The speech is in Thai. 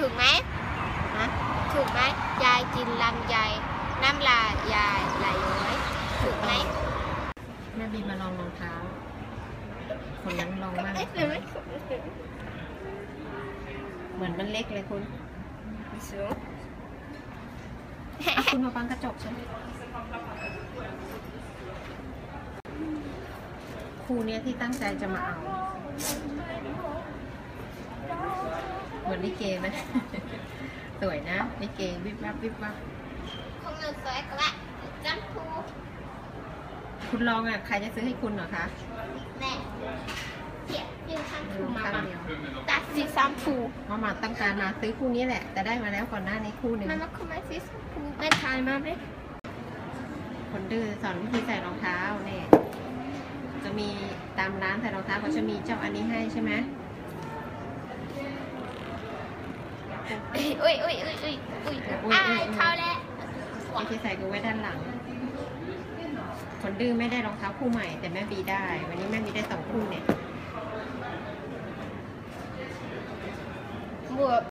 ถูกไหมฮะถูกไหมยายกินลำไยน้ำลายยายไหลย้อยถูกไหมแม่บีมาลองรองเท้า คนนั้นลองมากเอ๊ะหรือไม่เหมือนมันเล็กเลยคุณสูงอะคุณมาฟังกระจกใช่ไหมครูเนี้ยที่ตั้งใจจะมาเอาเห มือนลิเกไหมสวยนะลิเกวิบวับวิบวับของหนูสวยกว่าจำพูคุณลองอะ ใครจะซื้อให้คุณเหรอคะ แม่เทียบยืนข้างพูมาข้างมาเดียวตัดสีซ้ำพูมามาต้องการมาซื้อคู่นี้แหละ แต่ได้มาแล้วก่อนหน้านี้คู่หนึ่งมามาคุมมาสีซ้ำพูแม่ทายมาไหมคนดื้อสอนวิธีใส่รองเท้าเนี่ยจะมีตามร้านใส่รองเท้าเขาจะมีเจ้าอันนี้ให้ใช่ไหม อุ้ยอุ้ยอุ้ยอุ้ยอุ้ยอ้ายเข้าแล้วโอเคใส่กูไว้ด้านหลัง คนดื้อไม่ได้รองเท้าคู่ใหม่ แต่แม่บีได้ วันนี้แม่บีได้สองคู่เนี่ยบวก